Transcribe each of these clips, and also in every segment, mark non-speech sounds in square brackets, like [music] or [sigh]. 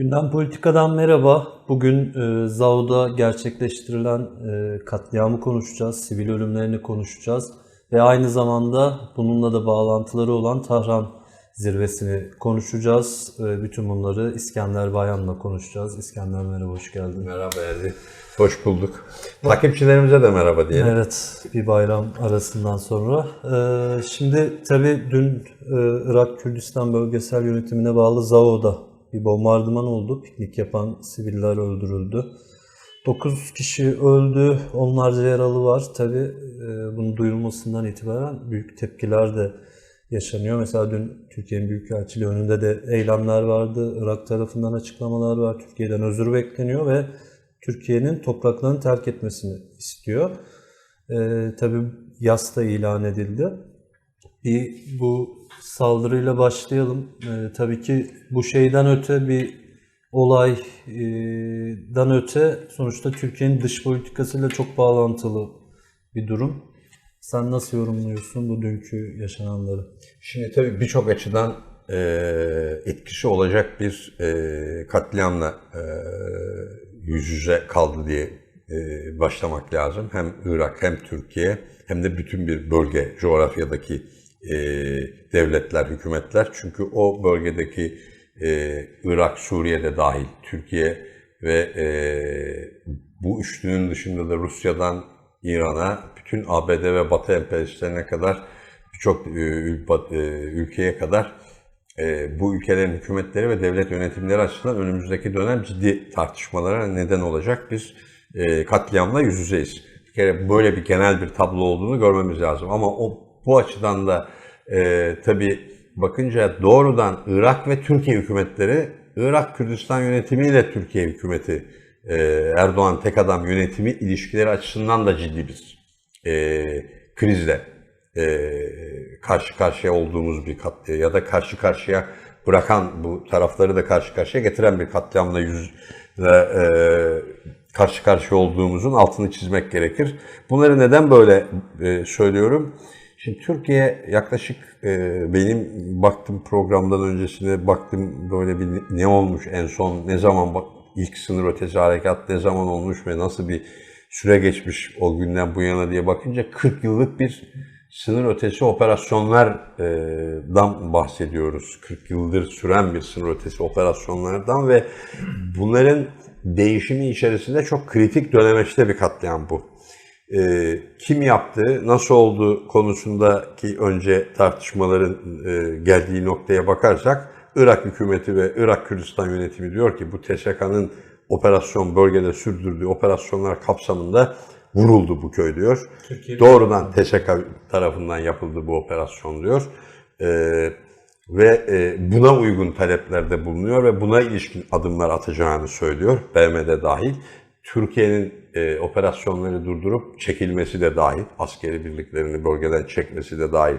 Gündem Politika'dan merhaba. Bugün e, Zao'da gerçekleştirilen e, katliamı konuşacağız, sivil ölümlerini konuşacağız ve aynı zamanda bununla da bağlantıları olan Tahran zirvesini konuşacağız. E, bütün bunları İskender Bayan'la konuşacağız. İskender merhaba, hoş geldin. Merhaba Erdi. Hoş bulduk. Takipçilerimize de merhaba diyelim. Evet, bir bayram arasından sonra. Ee, şimdi tabii dün e, Irak Kürdistan Bölgesel Yönetimine bağlı Zao'da bir bombardıman oldu. Piknik yapan siviller öldürüldü. 9 kişi öldü, onlarca yaralı var. Tabii e, bunun duyulmasından itibaren büyük tepkiler de yaşanıyor. Mesela dün Türkiye'nin Büyükelçiliği önünde de eylemler vardı. Irak tarafından açıklamalar var. Türkiye'den özür bekleniyor ve Türkiye'nin topraklarını terk etmesini istiyor. Ee, tabii yas ilan edildi. Bir bu saldırıyla başlayalım. Ee, tabii ki bu şeyden öte bir olaydan öte sonuçta Türkiye'nin dış politikasıyla çok bağlantılı bir durum. Sen nasıl yorumluyorsun bu dünkü yaşananları? Şimdi tabii birçok açıdan e, etkisi olacak bir e, katliamla e, yüz yüze kaldı diye e, başlamak lazım. Hem Irak hem Türkiye hem de bütün bir bölge, coğrafyadaki e, devletler, hükümetler. Çünkü o bölgedeki e, Irak, Suriye'de dahil, Türkiye ve e, bu üçlünün dışında da Rusya'dan İran'a, bütün ABD ve Batı emperyalistlerine kadar birçok e, e, ülkeye kadar e, bu ülkelerin hükümetleri ve devlet yönetimleri açısından önümüzdeki dönem ciddi tartışmalara neden olacak bir e, katliamla yüz yüzeyiz. Bir kere böyle bir genel bir tablo olduğunu görmemiz lazım. Ama o bu açıdan da e, tabii bakınca doğrudan Irak ve Türkiye hükümetleri, Irak Kürdistan yönetimiyle Türkiye hükümeti, e, Erdoğan tek adam yönetimi ilişkileri açısından da ciddi bir e, krizle e, karşı karşıya olduğumuz bir katliam ya da karşı karşıya bırakan bu tarafları da karşı karşıya getiren bir katliamla yüz e, karşı karşıya olduğumuzun altını çizmek gerekir. Bunları neden böyle e, söylüyorum? Şimdi Türkiye yaklaşık e, benim baktım programdan öncesinde baktım böyle bir ne olmuş en son ne zaman bak ilk sınır ötesi harekat ne zaman olmuş ve nasıl bir süre geçmiş o günden bu yana diye bakınca 40 yıllık bir sınır ötesi operasyonlardan bahsediyoruz. 40 yıldır süren bir sınır ötesi operasyonlardan ve bunların değişimi içerisinde çok kritik dönemeçte bir katliam bu. Ee, kim yaptı, nasıl oldu konusundaki önce tartışmaların e, geldiği noktaya bakarsak Irak hükümeti ve Irak Kürdistan yönetimi diyor ki bu TSK'nın operasyon bölgede sürdürdüğü operasyonlar kapsamında vuruldu bu köy diyor. Doğrudan TSK tarafından yapıldı bu operasyon diyor. Ee, ve e, buna uygun taleplerde bulunuyor ve buna ilişkin adımlar atacağını söylüyor. BM'de dahil. Türkiye'nin e, operasyonları durdurup çekilmesi de dahil, askeri birliklerini bölgeden çekmesi de dahil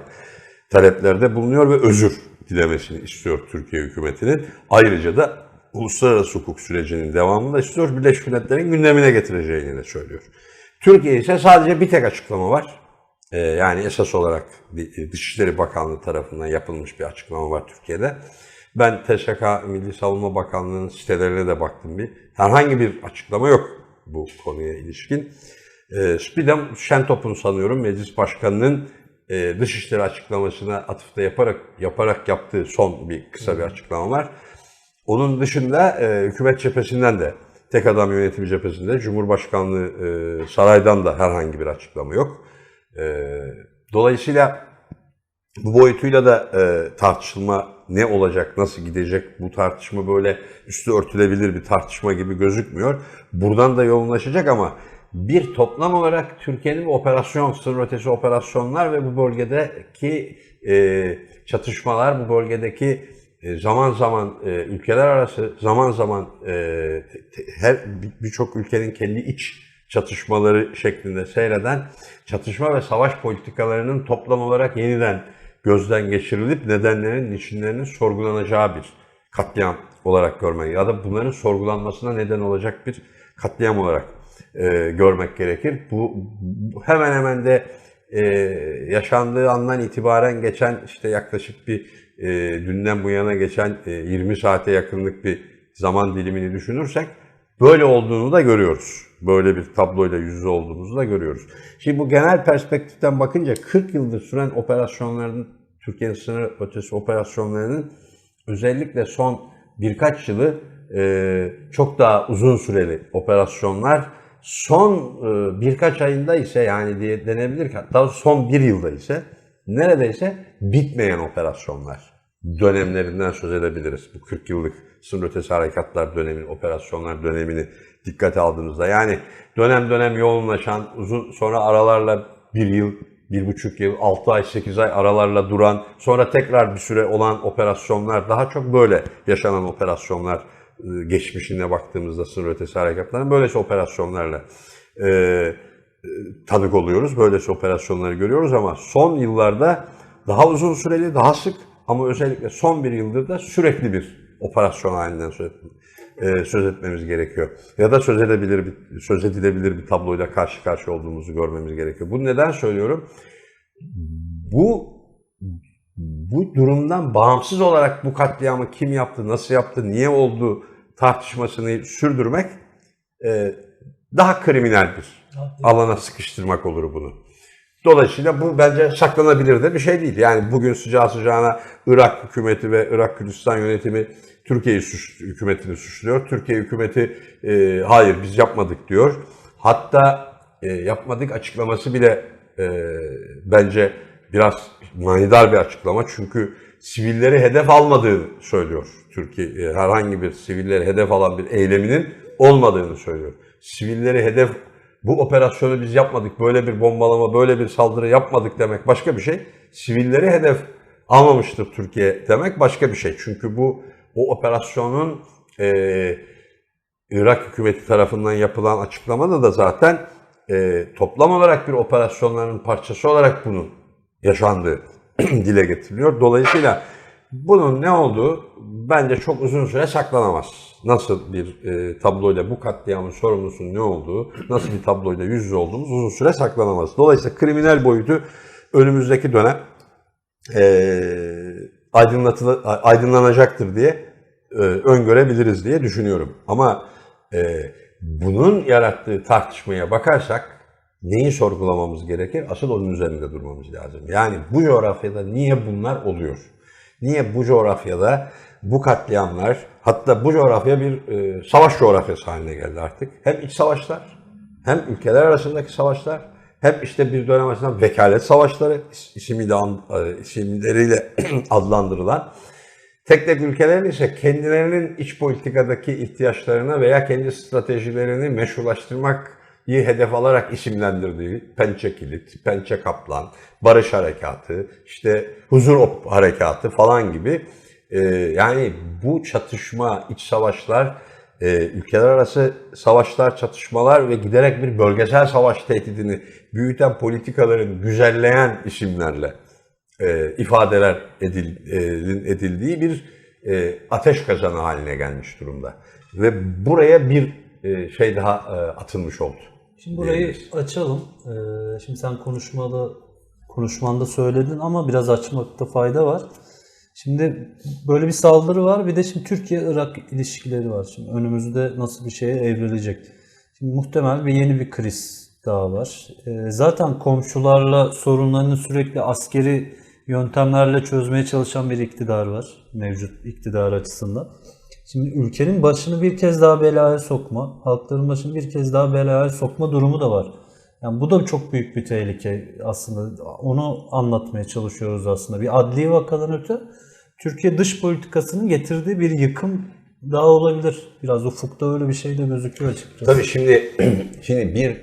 taleplerde bulunuyor ve özür dilemesini istiyor Türkiye hükümetinin. Ayrıca da uluslararası hukuk sürecinin devamını da istiyor. Birleşmiş Milletler'in gündemine getireceğini de söylüyor. Türkiye ise sadece bir tek açıklama var. Ee, yani esas olarak bir- Dışişleri Bakanlığı tarafından yapılmış bir açıklama var Türkiye'de. Ben TSK Milli Savunma Bakanlığı'nın sitelerine de baktım bir. Herhangi bir açıklama yok bu konuya ilişkin. Ee, bir de Şentop'un sanıyorum meclis başkanının e, dışişleri açıklamasına atıfta yaparak yaparak yaptığı son bir kısa bir açıklama var. Onun dışında e, hükümet cephesinden de tek adam yönetimi cephesinde Cumhurbaşkanlığı e, saraydan da herhangi bir açıklama yok. E, dolayısıyla bu boyutuyla da e, tartışılma ne olacak, nasıl gidecek bu tartışma böyle üstü örtülebilir bir tartışma gibi gözükmüyor. Buradan da yoğunlaşacak ama bir toplam olarak Türkiye'nin operasyon, sınır ötesi operasyonlar ve bu bölgedeki e, çatışmalar, bu bölgedeki e, zaman zaman e, ülkeler arası, zaman zaman e, her bir- birçok ülkenin kendi iç çatışmaları şeklinde seyreden çatışma ve savaş politikalarının toplam olarak yeniden gözden geçirilip nedenlerin, niçinlerinin sorgulanacağı bir katliam olarak görmek ya da bunların sorgulanmasına neden olacak bir katliam olarak e, görmek gerekir. Bu, hemen hemen de e, yaşandığı andan itibaren geçen işte yaklaşık bir e, dünden bu yana geçen e, 20 saate yakınlık bir zaman dilimini düşünürsek böyle olduğunu da görüyoruz. Böyle bir tabloyla yüz yüze olduğumuzu da görüyoruz. Şimdi bu genel perspektiften bakınca 40 yıldır süren operasyonların, Türkiye'nin sınır ötesi operasyonlarının özellikle son birkaç yılı e, çok daha uzun süreli operasyonlar. Son e, birkaç ayında ise yani diye denebilir ki hatta son bir yılda ise neredeyse bitmeyen operasyonlar dönemlerinden söz edebiliriz. Bu 40 yıllık sınır ötesi harekatlar dönemini, operasyonlar dönemini dikkate aldığımızda. Yani dönem dönem yoğunlaşan, uzun sonra aralarla bir yıl, bir buçuk yıl, altı ay, sekiz ay aralarla duran, sonra tekrar bir süre olan operasyonlar, daha çok böyle yaşanan operasyonlar e, geçmişine baktığımızda sınır ötesi harekatların böylesi operasyonlarla e, e, tanık oluyoruz. Böylesi operasyonları görüyoruz ama son yıllarda daha uzun süreli, daha sık ama özellikle son bir yıldır da sürekli bir operasyon halinden söz, e, söz etmemiz gerekiyor. Ya da söz edebilir bir, söz edilebilir bir tabloyla karşı karşıya olduğumuzu görmemiz gerekiyor. Bunu neden söylüyorum? Bu bu durumdan bağımsız olarak bu katliamı kim yaptı, nasıl yaptı, niye oldu tartışmasını sürdürmek e, daha kriminal bir alana sıkıştırmak olur bunu. Dolayısıyla bu bence saklanabilir de bir şey değil. Yani bugün sıcağı sıcağına Irak hükümeti ve Irak Kürdistan yönetimi Türkiye'yi suç, hükümetini suçluyor. Türkiye hükümeti e, hayır biz yapmadık diyor. Hatta e, yapmadık açıklaması bile e, bence biraz manidar bir açıklama. Çünkü sivilleri hedef almadığını söylüyor Türkiye. E, herhangi bir sivilleri hedef alan bir eyleminin olmadığını söylüyor. Sivilleri hedef bu operasyonu biz yapmadık, böyle bir bombalama, böyle bir saldırı yapmadık demek başka bir şey. Sivilleri hedef almamıştır Türkiye demek başka bir şey. Çünkü bu o operasyonun e, Irak hükümeti tarafından yapılan açıklamada da zaten e, toplam olarak bir operasyonların parçası olarak bunun yaşandığı [clears throat] dile getiriliyor. Dolayısıyla bunun ne olduğu bence çok uzun süre saklanamaz. Nasıl bir e, tabloyla bu katliamın sorumlusunun ne olduğu, nasıl bir tabloyla yüz yüze olduğumuz uzun süre saklanamaz. Dolayısıyla kriminal boyutu önümüzdeki dönem e, aydınlanacaktır diye e, öngörebiliriz diye düşünüyorum. Ama e, bunun yarattığı tartışmaya bakarsak neyi sorgulamamız gerekir? Asıl onun üzerinde durmamız lazım. Yani bu coğrafyada niye bunlar oluyor? Niye bu coğrafyada bu katliamlar, hatta bu coğrafya bir e, savaş coğrafyası haline geldi artık. Hem iç savaşlar, hem ülkeler arasındaki savaşlar, hem işte bir dönem açısından vekalet savaşları isimiyle, isimleriyle [clears throat] adlandırılan Tek tek ülkelerin ise kendilerinin iç politikadaki ihtiyaçlarına veya kendi stratejilerini meşrulaştırmak iyi hedef alarak isimlendirdiği Pençe Kilit, Pençe Kaplan, Barış Harekatı, işte Huzur Harekatı falan gibi e, yani bu çatışma, iç savaşlar, e, ülkeler arası savaşlar, çatışmalar ve giderek bir bölgesel savaş tehdidini büyüten politikaların güzelleyen isimlerle e, ifadeler edil, e, edildiği bir e, ateş kazanı haline gelmiş durumda. Ve buraya bir e, şey daha e, atılmış oldu. Şimdi burayı açalım. Ee, şimdi sen konuşmada konuşmanda söyledin ama biraz açmakta fayda var. Şimdi böyle bir saldırı var. Bir de şimdi Türkiye-Irak ilişkileri var. Şimdi önümüzde nasıl bir şeye evrilecek? Şimdi muhtemel bir yeni bir kriz daha var. Ee, zaten komşularla sorunlarını sürekli askeri yöntemlerle çözmeye çalışan bir iktidar var. Mevcut iktidar açısından. Şimdi ülkenin başını bir kez daha belaya sokma, halkların başını bir kez daha belaya sokma durumu da var. Yani bu da çok büyük bir tehlike aslında. Onu anlatmaya çalışıyoruz aslında. Bir adli vakadan öte Türkiye dış politikasının getirdiği bir yıkım daha olabilir. Biraz ufukta öyle bir şey de gözüküyor açıkçası. Tabii şimdi [clears throat] şimdi bir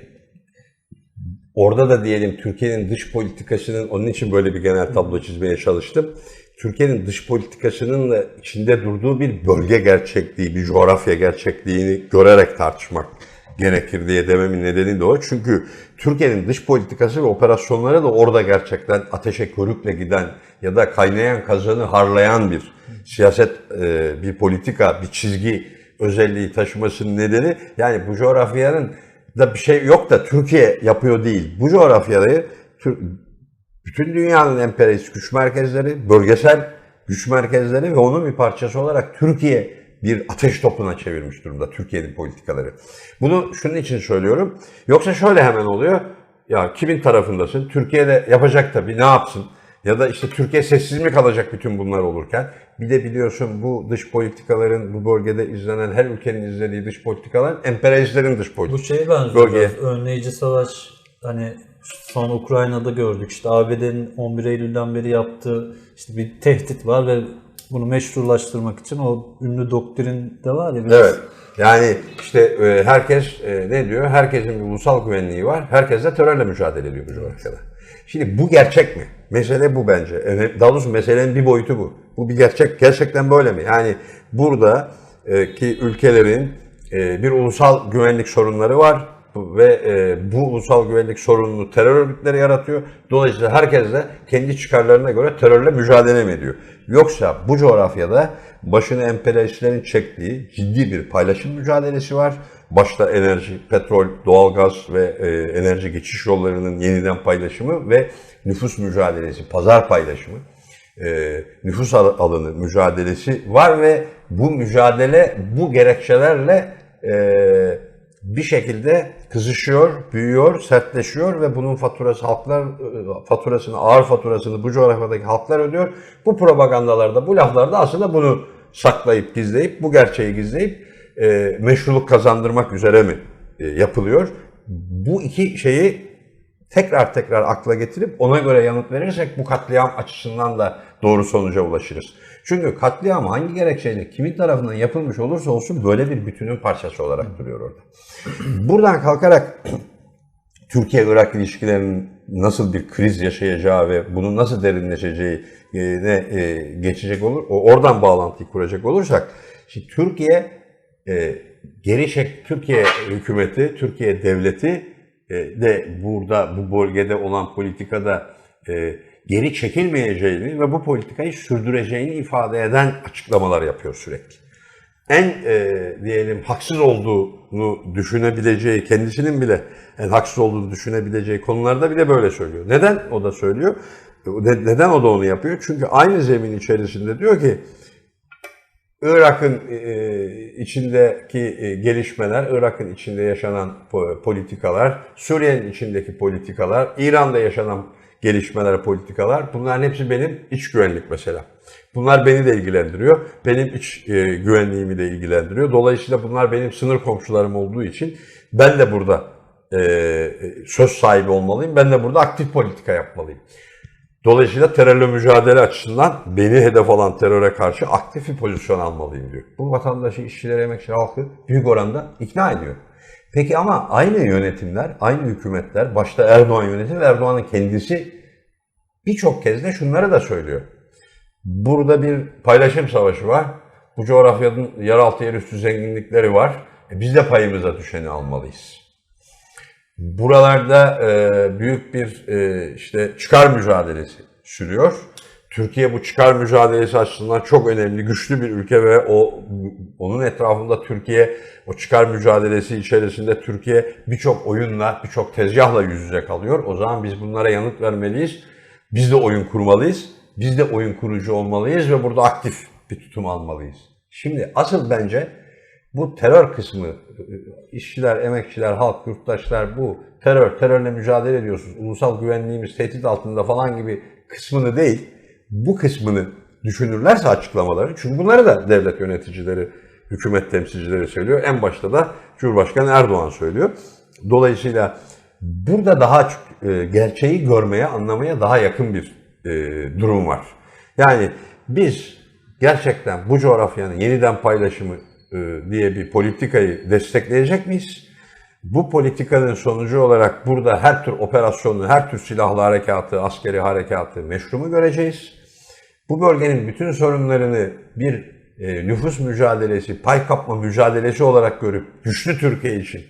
orada da diyelim Türkiye'nin dış politikasının onun için böyle bir genel tablo çizmeye çalıştım. Türkiye'nin dış politikasının da içinde durduğu bir bölge gerçekliği, bir coğrafya gerçekliğini görerek tartışmak gerekir diye dememin nedeni de o. Çünkü Türkiye'nin dış politikası ve operasyonları da orada gerçekten ateşe körükle giden ya da kaynayan kazanı harlayan bir siyaset, e, bir politika, bir çizgi özelliği taşımasının nedeni yani bu coğrafyanın da bir şey yok da Türkiye yapıyor değil. Bu coğrafyayı bütün dünyanın emperyalist güç merkezleri, bölgesel güç merkezleri ve onun bir parçası olarak Türkiye bir ateş topuna çevirmiş durumda Türkiye'nin politikaları. Bunu şunun için söylüyorum. Yoksa şöyle hemen oluyor. Ya kimin tarafındasın? Türkiye de yapacak tabii ne yapsın? Ya da işte Türkiye sessiz mi kalacak bütün bunlar olurken? Bir de biliyorsun bu dış politikaların bu bölgede izlenen her ülkenin izlediği dış politikalar emperyalistlerin dış Bu politikası. şeye benziyor. Bölgeye. Önleyici savaş hani son Ukrayna'da gördük. İşte ABD'nin 11 Eylül'den beri yaptığı işte bir tehdit var ve bunu meşrulaştırmak için o ünlü doktrin de var ya biraz Evet. Yani işte e, herkes e, ne diyor? Herkesin bir ulusal güvenliği var. Herkes de terörle mücadele ediyor bu coğrafyada. Şimdi bu gerçek mi? Mesele bu bence. Evet, Daha doğrusu meselenin bir boyutu bu. Bu bir gerçek. Gerçekten böyle mi? Yani burada e, ki ülkelerin e, bir ulusal güvenlik sorunları var ve e, bu ulusal güvenlik sorununu terör örgütleri yaratıyor. Dolayısıyla herkes de kendi çıkarlarına göre terörle mücadele mi ediyor? Yoksa bu coğrafyada başını emperyalistlerin çektiği ciddi bir paylaşım mücadelesi var. Başta enerji, petrol, doğalgaz ve e, enerji geçiş yollarının yeniden paylaşımı ve nüfus mücadelesi, pazar paylaşımı e, nüfus al- alanı mücadelesi var ve bu mücadele bu gerekçelerle e, bir şekilde kızışıyor, büyüyor, sertleşiyor ve bunun faturası halklar e, faturasını, ağır faturasını bu coğrafyadaki halklar ödüyor. Bu propagandalarda, bu laflarda aslında bunu saklayıp, gizleyip, bu gerçeği gizleyip e, meşruluk kazandırmak üzere mi e, yapılıyor? Bu iki şeyi tekrar tekrar akla getirip ona göre yanıt verirsek bu katliam açısından da doğru sonuca ulaşırız. Çünkü katliam hangi gerekçeyle kimin tarafından yapılmış olursa olsun böyle bir bütünün parçası olarak duruyor orada. Buradan kalkarak [clears throat] Türkiye-Irak ilişkilerinin nasıl bir kriz yaşayacağı ve bunun nasıl derinleşeceğine e, geçecek olur, oradan bağlantıyı kuracak olursak, şimdi Türkiye e, geri çek, Türkiye hükümeti, Türkiye devleti e, de burada bu bölgede olan politikada e, geri çekilmeyeceğini ve bu politikayı sürdüreceğini ifade eden açıklamalar yapıyor sürekli en e, diyelim haksız olduğunu düşünebileceği, kendisinin bile en haksız olduğunu düşünebileceği konularda bile böyle söylüyor. Neden o da söylüyor? Ne- Neden o da onu yapıyor? Çünkü aynı zemin içerisinde diyor ki Irak'ın e, içindeki e, gelişmeler, Irak'ın içinde yaşanan po- politikalar, Suriye'nin içindeki politikalar, İran'da yaşanan gelişmeler, politikalar bunların hepsi benim iç güvenlik mesela. Bunlar beni de ilgilendiriyor. Benim iç e, güvenliğimi de ilgilendiriyor. Dolayısıyla bunlar benim sınır komşularım olduğu için ben de burada e, söz sahibi olmalıyım. Ben de burada aktif politika yapmalıyım. Dolayısıyla terörle mücadele açısından beni hedef alan teröre karşı aktif bir pozisyon almalıyım diyor. Bu vatandaşı, işçileri, emekçileri, halkı büyük oranda ikna ediyor. Peki ama aynı yönetimler, aynı hükümetler, başta Erdoğan yönetimi ve Erdoğan'ın kendisi birçok kez de şunları da söylüyor. Burada bir paylaşım savaşı var. Bu coğrafyanın yeraltı yerüstü zenginlikleri var. E biz de payımıza düşeni almalıyız. Buralarda e, büyük bir e, işte çıkar mücadelesi sürüyor. Türkiye bu çıkar mücadelesi açısından çok önemli, güçlü bir ülke ve o onun etrafında Türkiye o çıkar mücadelesi içerisinde Türkiye birçok oyunla, birçok tezgahla yüz yüze kalıyor. O zaman biz bunlara yanıt vermeliyiz. Biz de oyun kurmalıyız. Biz de oyun kurucu olmalıyız ve burada aktif bir tutum almalıyız. Şimdi asıl bence bu terör kısmı, işçiler, emekçiler, halk, yurttaşlar bu terör, terörle mücadele ediyorsunuz, ulusal güvenliğimiz tehdit altında falan gibi kısmını değil, bu kısmını düşünürlerse açıklamaları, çünkü bunları da devlet yöneticileri, hükümet temsilcileri söylüyor. En başta da Cumhurbaşkanı Erdoğan söylüyor. Dolayısıyla burada daha e, gerçeği görmeye, anlamaya daha yakın bir e, durum var. Yani biz gerçekten bu coğrafyanın yeniden paylaşımı e, diye bir politikayı destekleyecek miyiz? Bu politikanın sonucu olarak burada her tür operasyonu, her tür silahlı harekatı, askeri harekatı meşru mu göreceğiz? Bu bölgenin bütün sorunlarını bir e, nüfus mücadelesi, pay kapma mücadelesi olarak görüp güçlü Türkiye için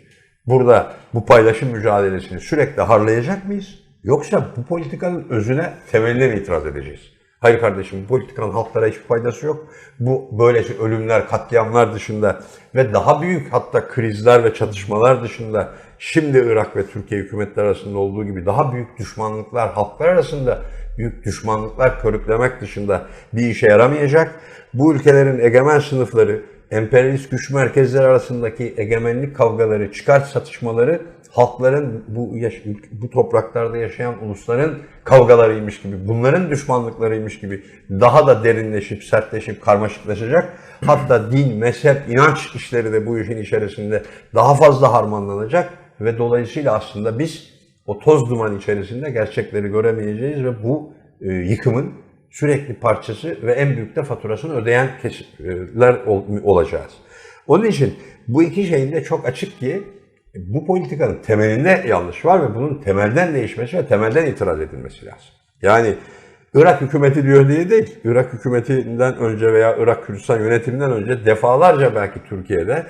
burada bu paylaşım mücadelesini sürekli harlayacak mıyız? Yoksa bu politikanın özüne temeline mi itiraz edeceğiz? Hayır kardeşim bu politikanın halklara hiçbir faydası yok. Bu böylesi ölümler, katliamlar dışında ve daha büyük hatta krizler ve çatışmalar dışında şimdi Irak ve Türkiye hükümetleri arasında olduğu gibi daha büyük düşmanlıklar halklar arasında büyük düşmanlıklar körüklemek dışında bir işe yaramayacak. Bu ülkelerin egemen sınıfları emperyalist güç merkezleri arasındaki egemenlik kavgaları, çıkar satışmaları halkların bu bu topraklarda yaşayan ulusların kavgalarıymış gibi, bunların düşmanlıklarıymış gibi daha da derinleşip, sertleşip, karmaşıklaşacak. Hatta din, mezhep, inanç işleri de bu işin içerisinde daha fazla harmanlanacak ve dolayısıyla aslında biz o toz duman içerisinde gerçekleri göremeyeceğiz ve bu e, yıkımın sürekli parçası ve en büyük de faturasını ödeyen kesimler ol- olacağız. Onun için bu iki şeyin de çok açık ki bu politikanın temelinde yanlış var ve bunun temelden değişmesi ve temelden itiraz edilmesi lazım. Yani Irak hükümeti diyor diye değil. Irak hükümetinden önce veya Irak Kürdistan yönetiminden önce defalarca belki Türkiye'de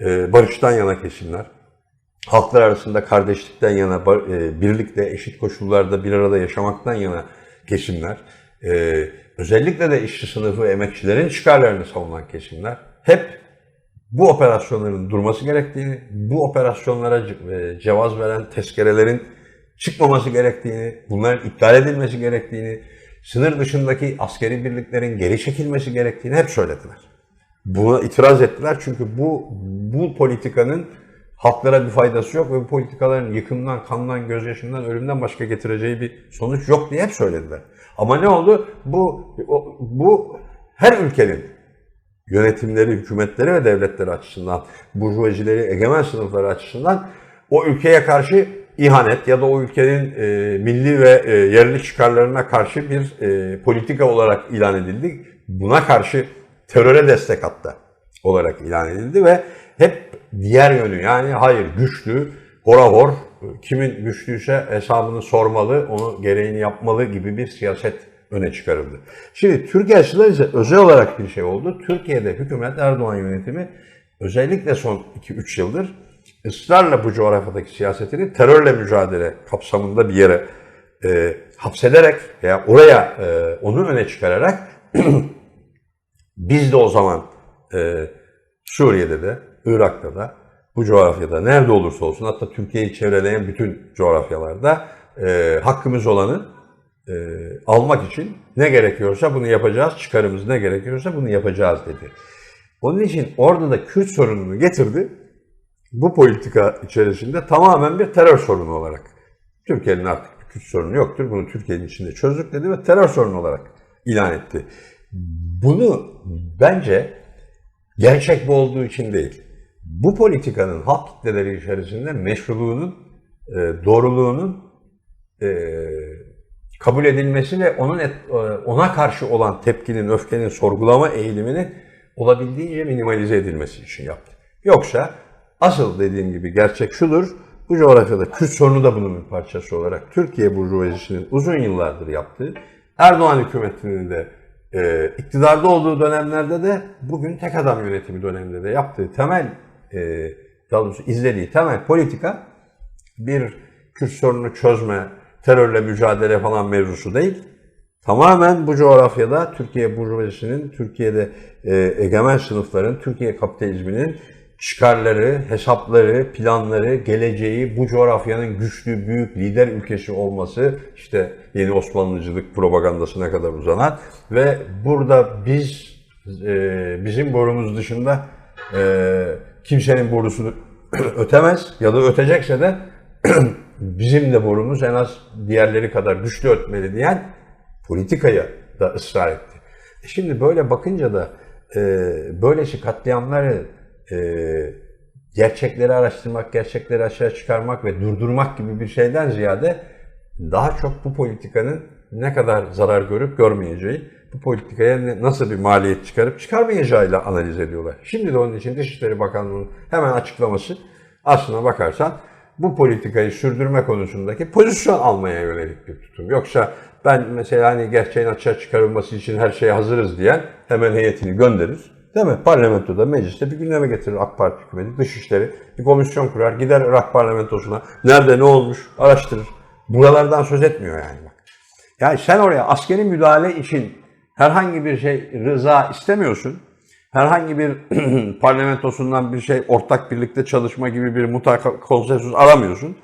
e, barıştan yana kesimler, halklar arasında kardeşlikten yana, e, birlikte eşit koşullarda bir arada yaşamaktan yana kesimler, e, özellikle de işçi sınıfı, emekçilerin çıkarlarını savunan kesimler hep bu operasyonların durması gerektiğini, bu operasyonlara e, cevaz veren tezkerelerin çıkmaması gerektiğini, bunların iptal edilmesi gerektiğini, sınır dışındaki askeri birliklerin geri çekilmesi gerektiğini hep söylediler. Buna itiraz ettiler çünkü bu bu politikanın halklara bir faydası yok ve bu politikaların yıkımdan, kandan, gözyaşından, ölümden başka getireceği bir sonuç yok diye hep söylediler. Ama ne oldu? Bu bu her ülkenin yönetimleri, hükümetleri ve devletleri açısından, burjuvazileri, egemen sınıfları açısından o ülkeye karşı ihanet ya da o ülkenin e, milli ve e, yerli çıkarlarına karşı bir e, politika olarak ilan edildi. Buna karşı teröre destek hatta olarak ilan edildi ve diğer yönü yani hayır güçlü, horavor, kimin güçlüyse hesabını sormalı, onu gereğini yapmalı gibi bir siyaset öne çıkarıldı. Şimdi Türkiye açısından ise özel olarak bir şey oldu. Türkiye'de hükümet Erdoğan yönetimi özellikle son 2-3 yıldır ısrarla bu coğrafyadaki siyasetini terörle mücadele kapsamında bir yere e, hapsederek veya oraya e, onu öne çıkararak [clears throat] biz de o zaman e, Suriye'de de, Irak'ta da, bu coğrafyada nerede olursa olsun hatta Türkiye'yi çevreleyen bütün coğrafyalarda e, hakkımız olanı e, almak için ne gerekiyorsa bunu yapacağız, çıkarımız ne gerekiyorsa bunu yapacağız dedi. Onun için orada da Kürt sorununu getirdi. Bu politika içerisinde tamamen bir terör sorunu olarak. Türkiye'nin artık bir Kürt sorunu yoktur. Bunu Türkiye'nin içinde çözdük dedi ve terör sorunu olarak ilan etti. Bunu bence gerçek bu olduğu için değil. Bu politikanın halk kitleleri içerisinde meşruluğunun, e, doğruluğunun e, kabul edilmesi ve onun et- e, ona karşı olan tepkinin, öfkenin sorgulama eğiliminin olabildiğince minimalize edilmesi için yaptı. Yoksa asıl dediğim gibi gerçek şudur. Bu coğrafyada Kürt sorunu da bunun bir parçası olarak Türkiye Burjuvazisi'nin uzun yıllardır yaptığı, Erdoğan hükümetinin de e, iktidarda olduğu dönemlerde de bugün tek adam yönetimi döneminde de yaptığı temel, e, daha doğrusu izlediği temel politika bir Kürt sorununu çözme, terörle mücadele falan mevzusu değil. Tamamen bu coğrafyada Türkiye Burjuvazisi'nin, Türkiye'de e, egemen sınıfların, Türkiye kapitalizminin çıkarları, hesapları, planları, geleceği, bu coğrafyanın güçlü, büyük lider ülkesi olması, işte yeni Osmanlıcılık propagandasına kadar uzanan ve burada biz, e, bizim borumuz dışında e, kimsenin borusunu [clears throat] ötemez ya da ötecekse de [clears throat] bizim de borumuz en az diğerleri kadar güçlü ötmeli diyen politikaya da ısrar etti. E Şimdi böyle bakınca da e, böylesi katliamları e, gerçekleri araştırmak, gerçekleri aşağı çıkarmak ve durdurmak gibi bir şeyden ziyade daha çok bu politikanın ne kadar zarar görüp görmeyeceği, bu politikaya nasıl bir maliyet çıkarıp çıkarmayacağıyla analiz ediyorlar. Şimdi de onun için Dışişleri Bakanlığı'nın hemen açıklaması aslına bakarsan bu politikayı sürdürme konusundaki pozisyon almaya yönelik bir tutum. Yoksa ben mesela hani gerçeğin açığa çıkarılması için her şeye hazırız diyen hemen heyetini gönderir. Değil mi? Parlamentoda, mecliste bir gündeme getirir AK Parti hükümeti, Dışişleri bir komisyon kurar, gider Irak parlamentosuna, nerede ne olmuş araştırır. Buralardan söz etmiyor yani. Yani sen oraya askeri müdahale için herhangi bir şey rıza istemiyorsun. Herhangi bir [clears throat] parlamentosundan bir şey ortak birlikte çalışma gibi bir mutlaka konsensus aramıyorsun.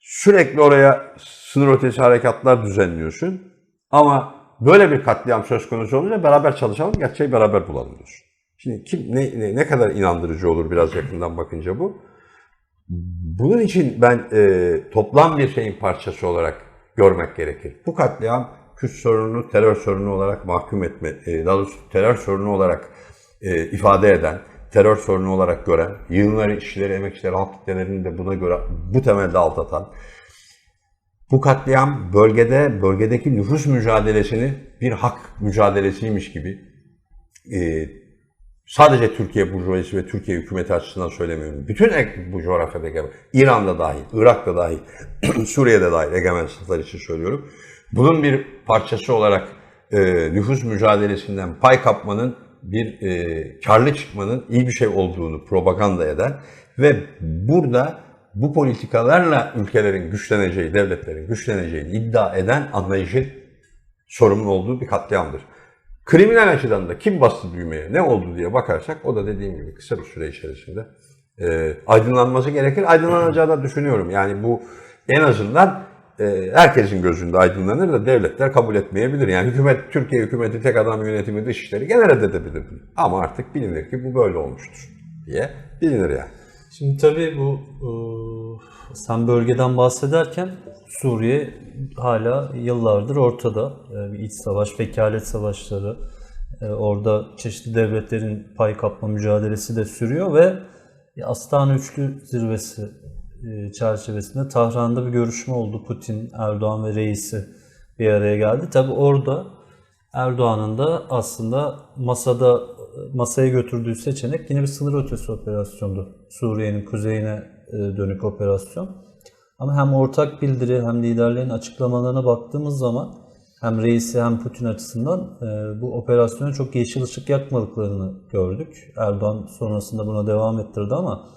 Sürekli oraya sınır ötesi harekatlar düzenliyorsun. Ama böyle bir katliam söz konusu olunca beraber çalışalım, gerçeği beraber bulalım diyorsun. Şimdi kim ne, ne, ne kadar inandırıcı olur biraz yakından bakınca bu. Bunun için ben e, toplam bir şeyin parçası olarak görmek gerekir. Bu katliam Kürt sorununu terör sorunu olarak mahkum etme, e, daha doğrusu terör sorunu olarak e, ifade eden, terör sorunu olarak gören, yığınları, işçileri, emekçileri, halk kitlelerini de buna göre bu temelde aldatan, bu katliam bölgede, bölgedeki nüfus mücadelesini bir hak mücadelesiymiş gibi e, sadece Türkiye Burjuvazisi ve Türkiye hükümeti açısından söylemiyorum. Bütün bu coğrafyada egemen, İran'da dahil, Irak'ta dahil, [clears throat] Suriye'de dahil egemen sınıflar için söylüyorum. Bunun bir parçası olarak e, nüfus mücadelesinden pay kapmanın bir e, karlı çıkmanın iyi bir şey olduğunu propaganda eden ve burada bu politikalarla ülkelerin güçleneceği, devletlerin güçleneceğini iddia eden anlayışın sorumlu olduğu bir katliamdır. Kriminal açıdan da kim bastı düğmeye, ne oldu diye bakarsak o da dediğim gibi kısa bir süre içerisinde e, aydınlanması gerekir. Aydınlanacağı da düşünüyorum. Yani bu en azından herkesin gözünde aydınlanır da devletler kabul etmeyebilir. Yani hükümet, Türkiye hükümeti tek adam yönetimi dışişleri gene reddedebilir. bunu. Ama artık bilinir ki bu böyle olmuştur diye bilinir yani. Şimdi tabii bu e, sen bölgeden bahsederken Suriye hala yıllardır ortada. E, bir iç savaş, vekalet savaşları, e, orada çeşitli devletlerin pay kapma mücadelesi de sürüyor ve Astana Üçlü Zirvesi e, çerçevesinde Tahran'da bir görüşme oldu. Putin, Erdoğan ve reisi bir araya geldi. Tabii orada Erdoğan'ın da aslında masada masaya götürdüğü seçenek yine bir sınır ötesi operasyondu. Suriye'nin kuzeyine e, dönük operasyon. Ama hem ortak bildiri hem liderlerin açıklamalarına baktığımız zaman hem reisi hem Putin açısından e, bu operasyona çok yeşil ışık yakmadıklarını gördük. Erdoğan sonrasında buna devam ettirdi ama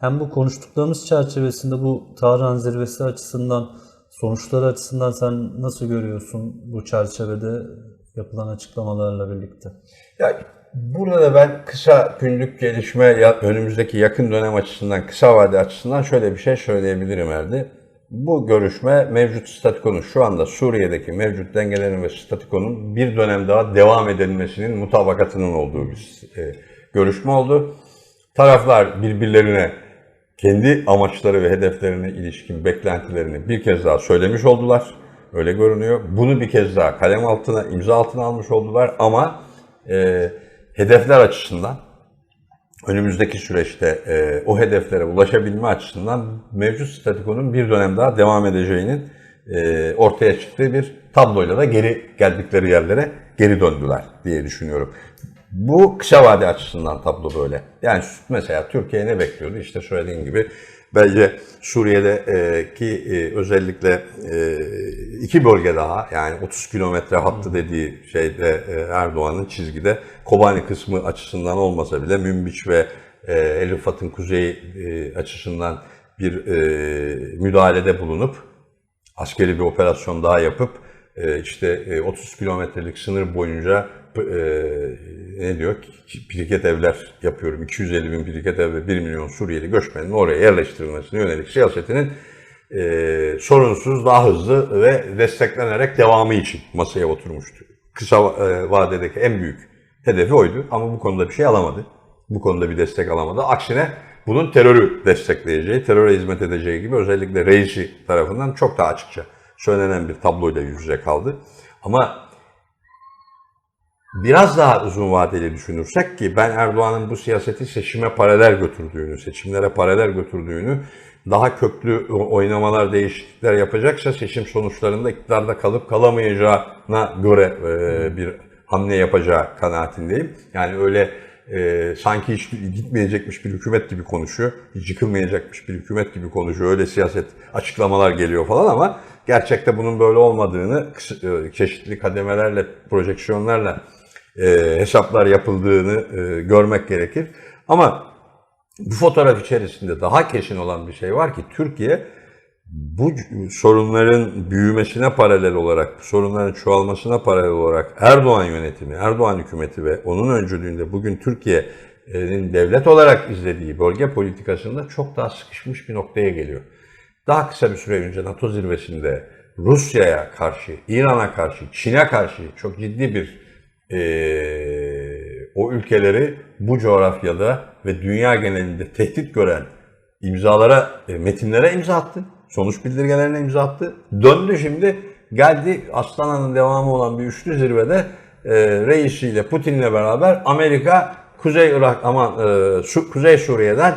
hem bu konuştuklarımız çerçevesinde bu Tahran zirvesi açısından sonuçları açısından sen nasıl görüyorsun bu çerçevede yapılan açıklamalarla birlikte? Ya burada da ben kısa günlük gelişme önümüzdeki yakın dönem açısından, kısa vade açısından şöyle bir şey söyleyebilirim Erdi. Bu görüşme mevcut statikonun şu anda Suriye'deki mevcut dengelerin ve statikonun bir dönem daha devam edilmesinin mutabakatının olduğu bir e, görüşme oldu. Taraflar birbirlerine kendi amaçları ve hedeflerine ilişkin beklentilerini bir kez daha söylemiş oldular. Öyle görünüyor. Bunu bir kez daha kalem altına, imza altına almış oldular ama e, hedefler açısından önümüzdeki süreçte e, o hedeflere ulaşabilme açısından mevcut statikonun bir dönem daha devam edeceğinin e, ortaya çıktığı bir tabloyla da geri geldikleri yerlere geri döndüler diye düşünüyorum. Bu kısa vade açısından tablo böyle. Yani mesela Türkiye ne bekliyordu? İşte söylediğim gibi bence Suriye'deki e, özellikle e, iki bölge daha yani 30 kilometre hattı dediği şeyde e, Erdoğan'ın çizgide Kobani kısmı açısından olmasa bile Münbiç ve e, El Rifat'ın kuzeyi e, açısından bir e, müdahalede bulunup askeri bir operasyon daha yapıp e, işte e, 30 kilometrelik sınır boyunca e, ne diyor? Biriket evler yapıyorum. 250 bin biriket ev ve 1 milyon Suriyeli göçmenin oraya yerleştirilmesine yönelik siyasetinin e, sorunsuz, daha hızlı ve desteklenerek devamı için masaya oturmuştu. Kısa e, vadedeki en büyük hedefi oydu ama bu konuda bir şey alamadı. Bu konuda bir destek alamadı. Aksine bunun terörü destekleyeceği, teröre hizmet edeceği gibi özellikle reisi tarafından çok daha açıkça söylenen bir tabloyla yüz yüze kaldı. Ama biraz daha uzun vadeli düşünürsek ki ben Erdoğan'ın bu siyaseti seçime paralel götürdüğünü, seçimlere paralel götürdüğünü, daha köklü oynamalar, değişiklikler yapacaksa seçim sonuçlarında iktidarda kalıp kalamayacağına göre e, bir hamle yapacağı kanaatindeyim. Yani öyle e, sanki hiç gitmeyecekmiş bir hükümet gibi konuşuyor, hiç yıkılmayacakmış bir hükümet gibi konuşuyor. Öyle siyaset açıklamalar geliyor falan ama gerçekte bunun böyle olmadığını e, çeşitli kademelerle, projeksiyonlarla e, hesaplar yapıldığını e, görmek gerekir. Ama bu fotoğraf içerisinde daha kesin olan bir şey var ki Türkiye bu sorunların büyümesine paralel olarak, bu sorunların çoğalmasına paralel olarak Erdoğan yönetimi, Erdoğan hükümeti ve onun öncülüğünde bugün Türkiye'nin devlet olarak izlediği bölge politikasında çok daha sıkışmış bir noktaya geliyor. Daha kısa bir süre önce NATO zirvesinde Rusya'ya karşı, İran'a karşı, Çin'e karşı çok ciddi bir e, o ülkeleri bu coğrafyada ve dünya genelinde tehdit gören imzalara, e, metinlere imza attı. Sonuç bildirgelerine imza attı. Döndü şimdi geldi Aslana'nın devamı olan bir üçlü zirvede e, reisiyle Putin'le beraber Amerika Kuzey Irak aman e, Kuzey Suriye'den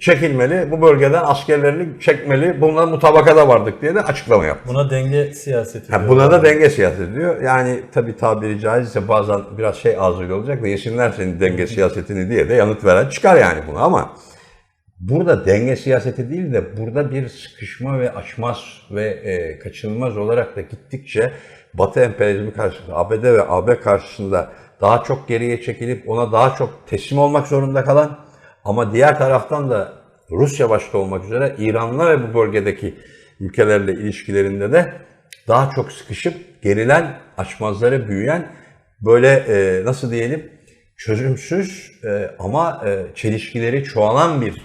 çekilmeli, bu bölgeden askerlerini çekmeli, bunlar mutabakata vardık diye de açıklama yaptı. Buna denge siyaseti. Ha, buna da denge siyaseti diyor. Yani tabii tabiri caizse bazen biraz şey ağzıyla olacak da yesinler senin denge siyasetini diye de yanıt veren çıkar yani buna ama burada denge siyaseti değil de burada bir sıkışma ve açmaz ve e, kaçınılmaz olarak da gittikçe Batı emperyalizmi karşısında ABD ve AB karşısında daha çok geriye çekilip ona daha çok teslim olmak zorunda kalan ama diğer taraftan da Rusya başta olmak üzere İran'la ve bu bölgedeki ülkelerle ilişkilerinde de daha çok sıkışıp gerilen, açmazları büyüyen böyle e, nasıl diyelim çözümsüz e, ama e, çelişkileri çoğalan bir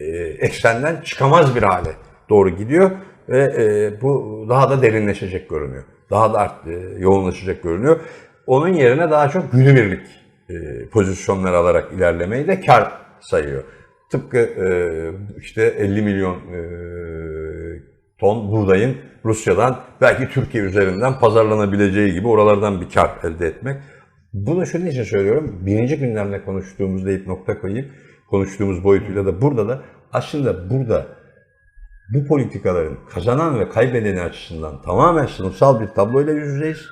e, eksenden çıkamaz bir hale doğru gidiyor ve e, bu daha da derinleşecek görünüyor. Daha da art, e, yoğunlaşacak görünüyor. Onun yerine daha çok günübirlik e, pozisyonlar alarak ilerlemeyi de kar sayıyor. Tıpkı e, işte 50 milyon e, ton buğdayın Rusya'dan belki Türkiye üzerinden pazarlanabileceği gibi oralardan bir kar elde etmek. Bunu şunun için söylüyorum. Birinci gündemle konuştuğumuz deyip nokta koyayım. Konuştuğumuz boyutuyla da burada da aslında burada bu politikaların kazanan ve kaybedeni açısından tamamen sınıfsal bir tabloyla yüz yüzeyiz.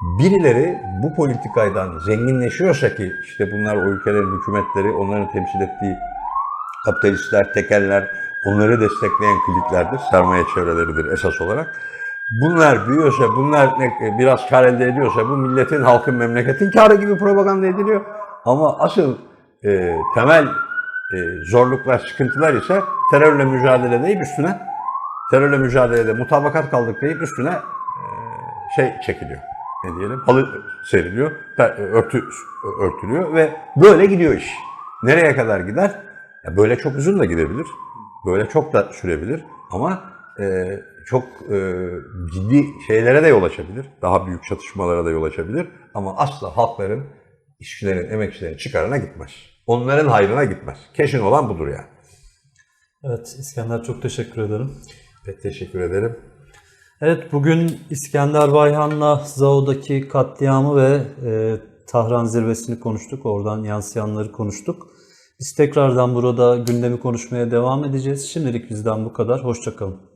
Birileri bu politikaydan zenginleşiyorsa ki işte bunlar o ülkelerin hükümetleri, onların temsil ettiği kapitalistler, tekeller, onları destekleyen kliklerdir, sermaye çevreleridir esas olarak. Bunlar büyüyorsa, bunlar biraz kar elde ediyorsa bu milletin, halkın, memleketin karı gibi propaganda ediliyor. Ama asıl e, temel e, zorluklar, sıkıntılar ise terörle mücadele deyip üstüne, terörle mücadelede mutabakat kaldık deyip üstüne e, şey çekiliyor. Ne diyelim? Halı seriliyor, örtü örtülüyor ve böyle gidiyor iş. Nereye kadar gider? Ya böyle çok uzun da gidebilir. Böyle çok da sürebilir. Ama e, çok e, ciddi şeylere de yol açabilir. Daha büyük çatışmalara da yol açabilir. Ama asla halkların, işçilerin, emekçilerin çıkarına gitmez. Onların hayrına gitmez. Kesin olan budur yani. Evet İskender çok teşekkür ederim. Pek teşekkür ederim. Evet bugün İskender Bayhan'la Zao'daki katliamı ve e, Tahran zirvesini konuştuk. Oradan yansıyanları konuştuk. Biz tekrardan burada gündemi konuşmaya devam edeceğiz. Şimdilik bizden bu kadar. Hoşçakalın.